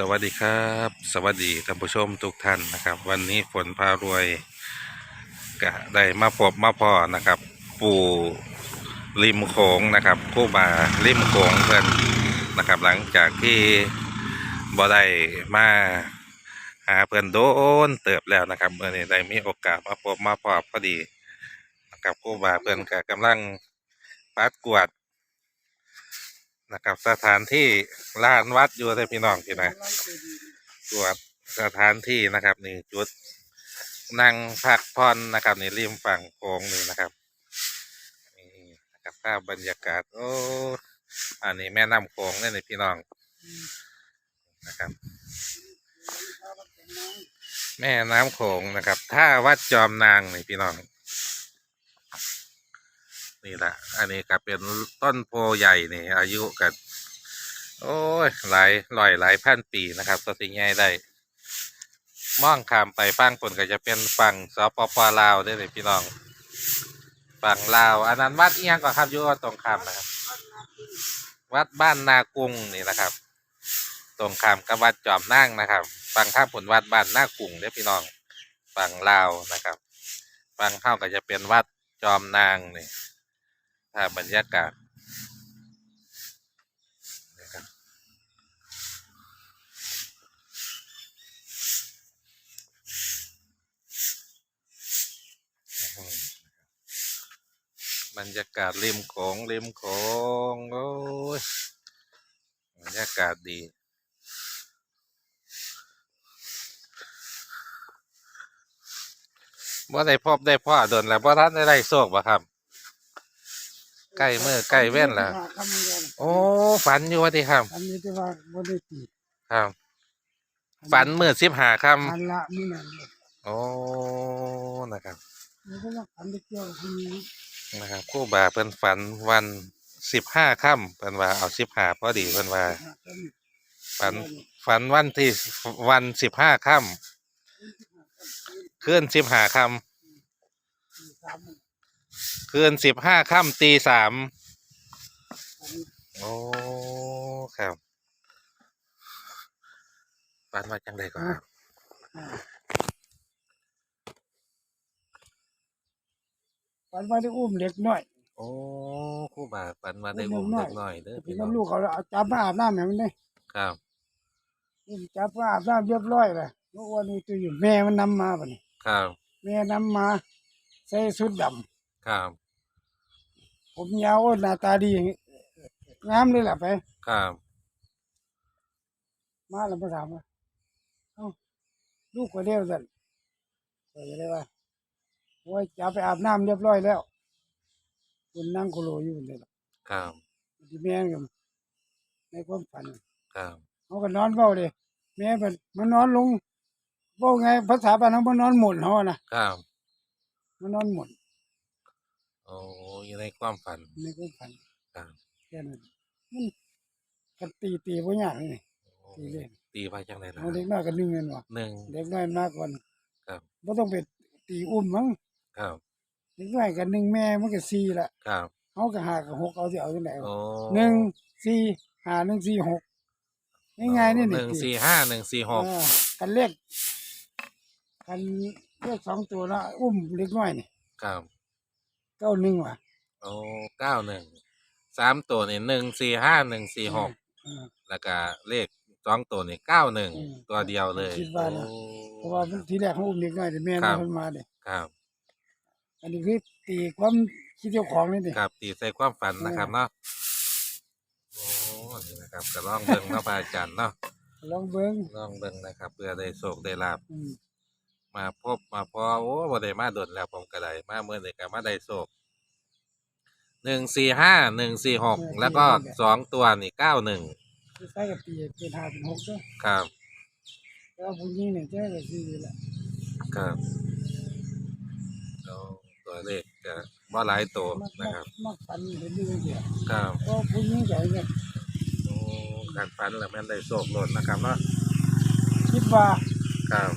สวัสดีครับ สวัสดีท่านผู้ชมทุกท่านนะครับ วันนี้ฝนพารวยก็ได้มาพบมาพอนะครับ ปู่ริมโขงนะครับผู้บาริมโขงเพื่อนนะครับ หลังจากที่บ่ได้มาหาเพื่อนโดนเติบแล้วนะครับเมื่อนี้ได้มีโอกาสมาพบมาพอพอดีนะครับผู้บาเพื่อนก็กำลังปัดกวาด นะครับ สถานที่ลานวัดอยู่ที่พี่น้องพี่นะตรวจสถานที่นะครับนี่จุดนั่งพักผ่อนนะครับนี่ริมฝั่งโขงนี่นะครับนี่นะครับภาพบรรยากาศโอ้อันนี้แม่น้ำโขงนี่นี่พี่น้องนะครับ แม่น้ำโขงนะครับท่าวัดจอมนางนี่พี่น้อง นี่แหละ อันนี้ก็เป็นต้นโพใหญ่นี่ อายุกัน โอ้ย หลายร้อยหลายพันปีนะครับตัวสิ่งใหญ่ได้มองข้ามไปฝั่งคนก็จะเป็นฝั่งสปปลาวได้เลยพี่น้องฝั่งลาวอันนั้นวัดเอียงก่อนครับอยู่ตรงข้ามนะครับ วัดบ้านนากุงนี่นะครับ ตรงข้ามกับวัดจอมนั่งนะครับฝั่งข้ามผลวัดบ้านนากุงเด้พี่น้องฝั่งลาวนะครับฝั่งเข้าก็จะเป็นวัดจอมนางนี่าพบรรยากาศบรรยากาศริมโขงริมโขงโอ้ยบรรยากาศดีบ่ได้พบได้พ่อโดนแล้วบ่ทันได้ได้โชคบ่ครับ ใกล้มือใกล้เว้นแล้วทำยังไงโอ้ฝันอยู่ว่าที่ครับ อันนี้ที่ว่าบ่ได้ตีครับ ฝันมือสิบหาคอันละมื้อนั้นเลยำโอ้นะครับมันก็ว่าอันที่เกี่ยวกับคนนี้นะครับครู่บาเพิ่นฝันวันสิบห้าค่ำเพิ่นว่าเอาสิบห้าพอดีเพิ่นว่าฝันฝันวันที่วันสิบห้าค่ำคืนสิบห้าค่สามำ คืนสิบห้าค่ำตีสามอันนี้โอ้ครับฝันว่าจังไดก่อนครับอ่าฝันว่าได้อุ้มเด็กน้อยโอ้ครู่บาฝันว่าได้อุ้มอุ้มเด็เด็กกน้น้ออยยเด้อพี่พี่น้น้องลูกเขาเอาจับมาอาบน้ำให้มันได้ครับอุ้มจับมาอาบน้ำเรียบร้อยเลยเมื่อวันนี้ตัวอยู่แม่มันนำมาบัดนี้ครับ แม่นำมาใส่ชุดดำ ครับ ผมยาวหน้าตาดีงามเลยล่ะไป ครับ มาแล้วมาถามว่าเอ้าลูกก็เดียวสั่นก็เลยว่าโอ้ยจะไปอาบน้ำเรียบร้อยแล้วคุณนั่งโคโลอยู่นี่ล่ะครับ ที่แม่กันในความฝันครับ เขาก็นอนเฝ้าเลยแม่มันมันนอนลงเฝ้าไงภาษาบ้านเขามันนอนหมุนเขาอะนะครับ มันนอนหมุนโอ้อยู่ในความฝันในความฝันครับแค่นั้นมันกันตีตีบ่ยากนี่โอ้ตีเล่นตีไปจังไดล่ะเอาเด็กน้อยกันนึงเงินว่ะหนึ่งเด็กน้อยมากกว่าครับบ่ต้องไปตีอุ้มมั้งครับเด็กน้อยกันหนึ่งแม่มันก็สี่ละครับเขาก็หากับหกเอาสิเอาจังไดโอ้หนึ่งสี่หาหนึ่งสี่หกง่ายๆนี่หนึ่งสี่ห้าหนึ่งสี่หกเออกันเลขกันเลขสองตัวนะอุ้มเล็กน้อยนี่ครับเก้าหนึ่งว่ะโอ้เก้าหนึ่งสามตัวนี่หนึ่งสี่ห้าหนึ่งสี่หกเออแล้วก็เลขสองตัวนี่เก้าหนึ่งอืมตัวเดียวเลยคิดว่านะ โอ้ เพราะว่ามันทีแรกเขาอุ้มเล็กน้อยแต่แม่ครัมันบเพิ่นมาเด้ครับอันนี้คือตีความคิดเจ้าของนี่เด้ครับตีใส่ความฝันนะครับเนาะโอ้นี่นะครับก็ลองเบิ่งเนาะพระอาจารย์เนาะลองเบิ่งลองเบิ่งนะครับเพื่อได้โชคได้ลาบ อืมมาพบมาพอโอ้บ่ได้มาโดนแล้วผมก็ได้มาเมื่อนี้ก็มาได้โชค หนึ่งสี่ห้าหนึ่งสี่หกแล้วก็สองตัวนี่เก้าหนึ่งคือใส่กับตีเป็นห้าเป็นหกเด้อครับแต่ว่าผู้หญิงเนี่ยเจ้าก็สี่แหละครับแล้วตัวเลขก็บ่หลายตัวมักนะครับมักฝันเห็นอยู่จังซี่ครับเพราะผู้หญิงใหญ่เนี่ยโอ้การฟันแล้วแม่นได้โชคหล่นนะครับเนาะคิดว่าครับ